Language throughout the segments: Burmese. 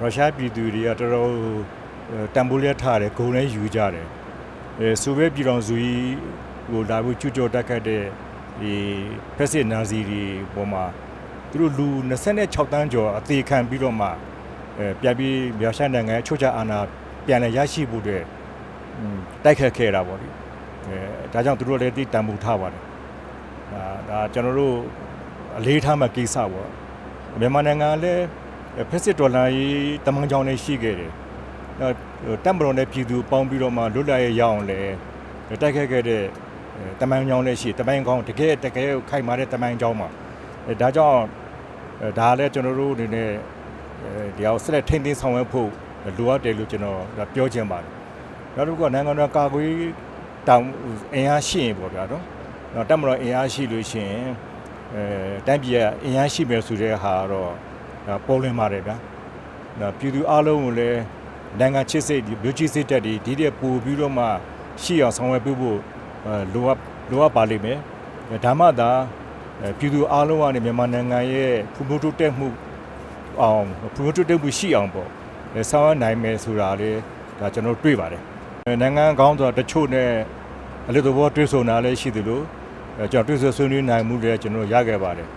ရုရှားပြည်သူတွေကတော်တော်တန်ဖိုးလက်ထားတယ်ဂုံလည်းယူကြတယ်အဲဆိုဗီယက်ပြည်တော်စုကြီးဟိုလာပြီးကျူကျော်တက်ခတ်တဲ့ဒီဖက်စစ်နာဇီတွေပေါ်မှာသူတို့လူ26တန်းကျော်အသေးခံပြီးတော့မှအဲပြန်ပြီးရုရှားနိုင်ငံရဲ့ချိုးချအာဏာပြန်လည်ရရှိဖို့အတွက်တိုက်ခတ်ခဲ့တာပေါ့လေအဲဒါကြောင့်သူတို့လည်းတိတန်ဖိုးထားပါတယ်ဒါဒါကျွန်တော်တို့အလေးထားမှကိစ္စပေါ့မြန်မာနိုင်ငံကလည်း ဖက်စစ်ဒေါ်လာရေးတမန်ကြောင်နဲ့ရှိခဲ့တယ်။နောက်တပ်မတော်နဲ့ပြည်သူပေါင်းပြီးတော့မှလွတ်လပ်ရေးရအောင်လဲတိုက်ခိုက်ခဲ့တဲ့တမန်ကြောင်လည်းရှိတမန်ကောင်းတကယ်တကယ်ခိုင်မာတဲ့တမန်ကြောင်မှာအဲဒါကြောင့်အဲဒါလည်းကျွန်တော်တို့အနေနဲ့အဲဒီအောင်ဆက်လက်ထိန်းသိမ်းဆောင်ရွက်ဖို့လိုအပ်တယ်လို့ကျွန်တော်ဒါပြောချင်ပါတယ်။နောက်တစ်ခုကနိုင်ငံတော်ကာကွယ်ရေးတောင်အင်အားရှိရင်ပေါ့ဗျာနော်။နောက်တပ်မတော်အင်အားရှိလို့ရှိရင်အဲတိုင်းပြည်ကအင်အားရှိမယ်ဆိုတဲ့ဟာတော့ဒါ ပေါ်လွင်ပါတယ်ဗျာ။ဒါပြည်သူအလုံးကိုလည်းနိုင်ငံချစ်စိတ်ဒီမြို့ကြီးစိတ်တက်ဒီဒီတဲ့ပို့ပြီးတော့မှရှိအောင်ဆောင်ရွက်ပေးဖို့အဲလိုအပ်လိုအပ်ပါလိမ့်မယ်။ဒါမှသာအဲပြည်သူအလုံးကနေမြန်မာနိုင်ငံရဲ့ဖွံ့ဖြိုးတိုးတက်မှုအောင်ဖွံ့ဖြိုးတိုးတက်မှုရှိအောင်ပေါ့အဲဆောင်ရွက်နိုင်မယ်ဆိုတာလေဒါကျွန်တော်တွေ့ပါတယ်။အဲနိုင်ငံကောင်းဆိုတာတချို့နဲ့အလို့တော်တွေ့ဆုံတာလည်းရှိသလိုအဲကျွန်တော်တွေ့ဆုံဆွေးနွေးနိုင်မှုလည်းကျွန်တော်ရခဲ့ပါတယ်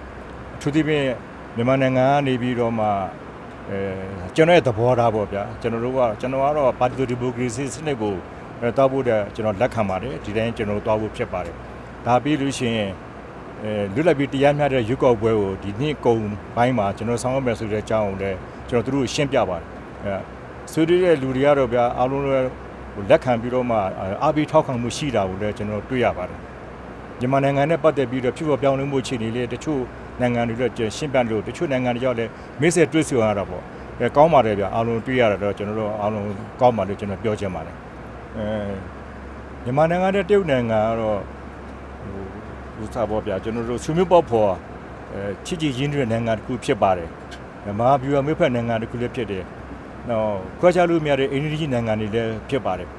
အထူးသဖြင့် မြန်မာနိုင်ငံကနေပြီးတော့မှအဲကျွန်တော်ရဲ့သဘောထားပေါ့ဗျာကျွန်တော်တို့ကကျွန်တော်ကတော့ပါတီဒီမိုကရေစီစနစ်ကိုအဲတောက်ဖို့တဲ့ကျွန်တော်လက်ခံပါတယ်ဒီတိုင်းကျွန်တော်တောက်ဖို့ဖြစ်ပါတယ်ဒါပြီးလို့ရှိရင်အဲလွတ်လပ်ပြီးတရားမျှတဲ့ရွက်ကောက်ပွဲကိုဒီနှစ်ကုံပိုင်းမှာကျွန်တော်ဆောင်ရွက်မယ်ဆိုတဲ့အကြောင်းကိုလည်းကျွန်တော်တို့ရှင်းပြပါတယ်အဲဆွေးနွေးတဲ့လူတွေကတော့ဗျာအားလုံးလည်းလက်ခံပြီးတော့မှအားပြီးထောက်ခံမှုရှိတာကိုလည်းကျွန်တော်တွေ့ရပါတယ်မြန်မာနိုင်ငံနဲ့ပတ်သက်ပြီးတော့ဖြစ်ပေါ်ပြောင်းလဲမှုအခြေအနေလေးတချို့ နိုင်ငံတွေတော့ရှင်းပြလို့တချို့နိုင်ငံတွေကြောင့်လည်းမေ့ဆက်တွေ့ဆုံရတာပေါ့အဲကောင်းပါတယ်ဗျအားလုံးတွေ့ရတာတော့ကျွန်တော်တို့အားလုံးကောင်းပါလို့ကျွန်တော်ပြောချင်ပါတယ်အဲမြန်မာနိုင်ငံနဲ့တရုတ်နိုင်ငံကတော့ဟိုဥစားပေါ့ဗျာကျွန်တော်တို့ဆွေးနွေးပေါ့ဖော်အဲချစ်ကြည်ရင်းတဲ့နိုင်ငံတစ်ခုဖြစ်ပါတယ်မြန်မာပြည်တော်မြို့ဖက်နိုင်ငံတစ်ခုလည်းဖြစ်တယ်နော်ခွဲခြားလို့မရတဲ့အိန္ဒိယနိုင်ငံတွေလည်းဖြစ်ပါတယ်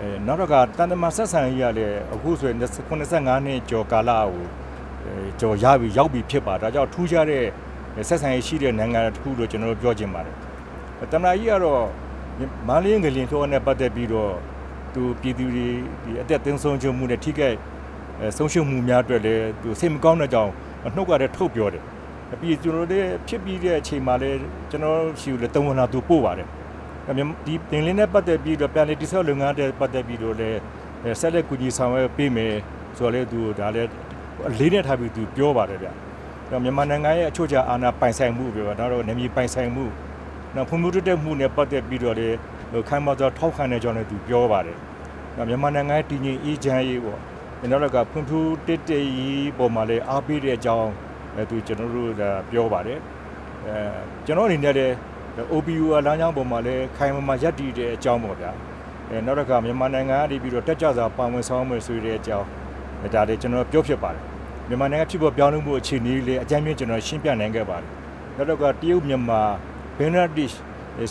အဲနောက်တော့ကတန်တမာဆက်ဆံရေးရလည်းအခုဆိုရင်85နှစ်ကျော်ကာလကိုအဲ ကျော်ရပြီရောက်ပြီဖြစ်ပါဒါကြောင့်ထူးခြားတဲ့ဆက်ဆံရေးရှိတဲ့နိုင်ငံတစ်ခုလို့ကျွန်တော်တို့ပြောချင်ပါတယ်တမနာကြီးကတော့မန္တလေးငလင်ထောနဲ့ပတ်သက်ပြီးတော့သူပြည်သူတွေဒီအသက်သင်းဆုံးချမှုနဲ့ထိခိုက်အဲဆုံးရှုံးမှုများအတွက်လည်းသူစိတ်မကောင်းတဲ့ကြောင့်နှုတ်ကလည်းထုတ်ပြောတယ်အပြီးကျွန်တော်တို့ဖြစ်ပြီးတဲ့အချိန်မှာလည်းကျွန်တော်ရှိလို့တုံးဝင်လာသူပို့ပါတယ်အမြဒီပင်လင်းနဲ့ပတ်သက်ပြီးတော့ပြန်လည်တိဆောက်လုပ်ငန်းတဲ့ပတ်သက်ပြီးတော့လည်းဆက်လက်ကူညီဆောင်ရွက်ပေးမယ်ဆိုတော့လေသူဒါလည်း အလေးနဲ့ထားပြီးသူပြောပါတယ်ဗျ။တော့မြန်မာနိုင်ငံရဲ့အချို့ကျအာဏာပိုင်ဆိုင်မှုပြောတာတော့နေမြေပိုင်ဆိုင်မှုနောက်ဖွံ့ဖြိုးတိုးတက်မှုနဲ့ပတ်သက်ပြီးတော့လေခိုင်မာစွာထောက်ခံတဲ့ကြောင်းလည်းသူပြောပါတယ်။တော့မြန်မာနိုင်ငံရဲ့တည်ငြိမ်အေးချမ်းရေးပေါ့။နောက်တော့ကဖွံ့ဖြိုးတက်တက်ရေးပေါ်မှာလည်းအားပေးတဲ့အကြောင်းအဲသူကျွန်တော်တို့ဒါပြောပါတယ်။အဲကျွန်တော်အနေနဲ့လည်း OPU အလမ်းကြောင်းပေါ်မှာလည်းခိုင်မာမာရပ်တည်တဲ့အကြောင်းပေါ့ဗျာအဲနောက်တစ်ခါမြန်မာနိုင်ငံကနေပြီးတော့တက်ကြွစွာပါဝင်ဆောင်ရွက်ဆိုတဲ့အကြောင်းအဲ ဒါလည်းကျွန်တော်ပြောဖြစ်ပါတယ်မြန်မာနိုင်ငံဖြစ်ပေါ်ပြောင်းလဲမှုအခြေအနေလေးအကြမ်းမြင့်ကျွန်တော်ရှင်းပြနိုင်ခဲ့ပါတယ်နောက်တစ်ခါတရုတ်မြန်မာဘင်္ဂလားဒေ့ရှ်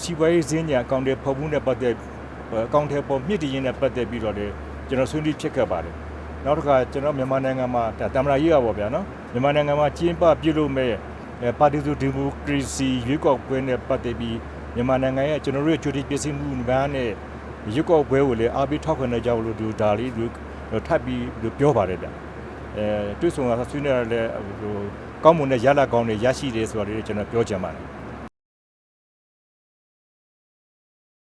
စီးပွားရေးစင်းညာအကောင့်တွေဖော်မှုနဲ့ပတ်သက်အကောင့်တွေပေါ်မြင့်တည်ရင်းနဲ့ပတ်သက်ပြီးတော့လည်းကျွန်တော်ဆွေးနွေးဖြစ်ခဲ့ပါတယ်နောက်တစ်ခါကျွန်တော်မြန်မာနိုင်ငံမှာတမရာရေးရပါဗျာနော်မြန်မာနိုင်ငံမှာကျင်းပပြုလုပ်မဲ့ပါတီစုဒီမိုကရေစီရွေးကောက်ပွဲနဲ့ပတ်သက်ပြီးမြန်မာနိုင်ငံရဲ့ကျွန်တော်တို့ရဲ့ကြိုတင်ပြင်ဆင်မှုဗန်းနဲ့ရွေးကောက်ပွဲကိုလည်းအားပေးထောက်ခံနေကြလို့ဒီဒါလေးတို့ ထပ်ပြီးပြောပါတယ်ဗျအဲတွေ့ဆုံတာဆွေးနွေးရတဲ့ဟိုကောင်းမွန်တဲ့ရလကောင်းတွေရရှိတယ်ဆိုတာလေးကျွန်တော်ပြောချင်ပါတယ်